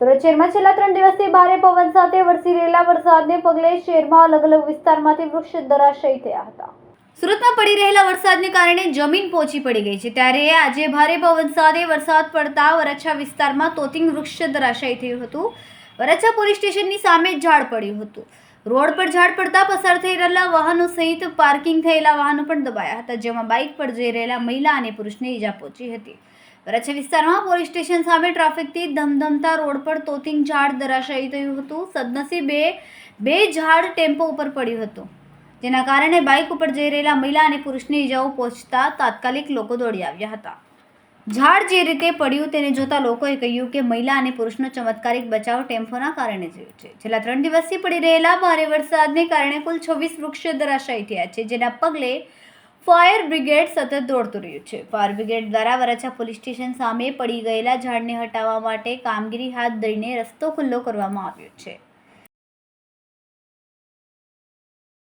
સુરત છેલ્લા ત્રણ દિવસથી ભારે પવન સાથે વરસી રહેલા વરસાદને પગલે શહેરમાં અલગ અલગ વિસ્તારમાંથી વૃક્ષ ધરાશયી થયા હતા. સુરતમાં પડી રહેલા વરસાદને કારણે જમીન પહોંચી પડી ગઈ છે. ત્યારે આજે ભારે પવન સાથે વરસાદ પડતા વરછા વિસ્તારમાં તોતિંગ વૃક્ષ ધરાશયી થયું હતું. વરછા પોલીસ સ્ટેશનની સામે ઝાડ પડ્યું હતું. રોડ પર ઝાડ પડતા પસાર થઈ રહેલા વાહનો સહિત પાર્કિંગ થયેલા વાહનો પણ દબાયા હતા, જેમાં બાઇક પર જઈ રહેલા મહિલા અને પુરુષને ઈજા પહોંચી હતી. વરાછા વિસ્તારમાં પોલીસ સ્ટેશન સામે ટ્રાફિકથી ધમધમતા રોડ પર તોતિંગ ઝાડ ધરાશાયી થયું હતું. સદનસીબે બે ઝાડ ટેમ્પો ઉપર પડ્યું હતું. જેના કારણે બાઇક ઉપર જઈ રહેલા મહિલા અને પુરુષને ઈજાઓ પહોંચતા તાત્કાલિક લોકો દોડી આવ્યા હતા. ઝાડ જે રીતે પડ્યું તેને જોતા લોકોએ કહ્યું કે મહિલા અને પુરુષનો ચમત્કારિક બચાવ ટેમ્પોના કારણે થયો છે. છેલ્લા ત્રણ દિવસથી પડી રહેલા ભારે વરસાદને કારણે કુલ છવ્વીસ વૃક્ષો ધરાશાયી થયા છે, જેના પગલે ફાયર બ્રિગેડ સતત દોડતું રહ્યું છે. ફાયર બ્રિગેડ દ્વારા વરાછા પોલીસ સ્ટેશન સામે પડી ગયેલા ઝાડને હટાવવા માટે કામગીરી હાથ ધરીને રસ્તો ખુલ્લો કરવામાં આવ્યો છે.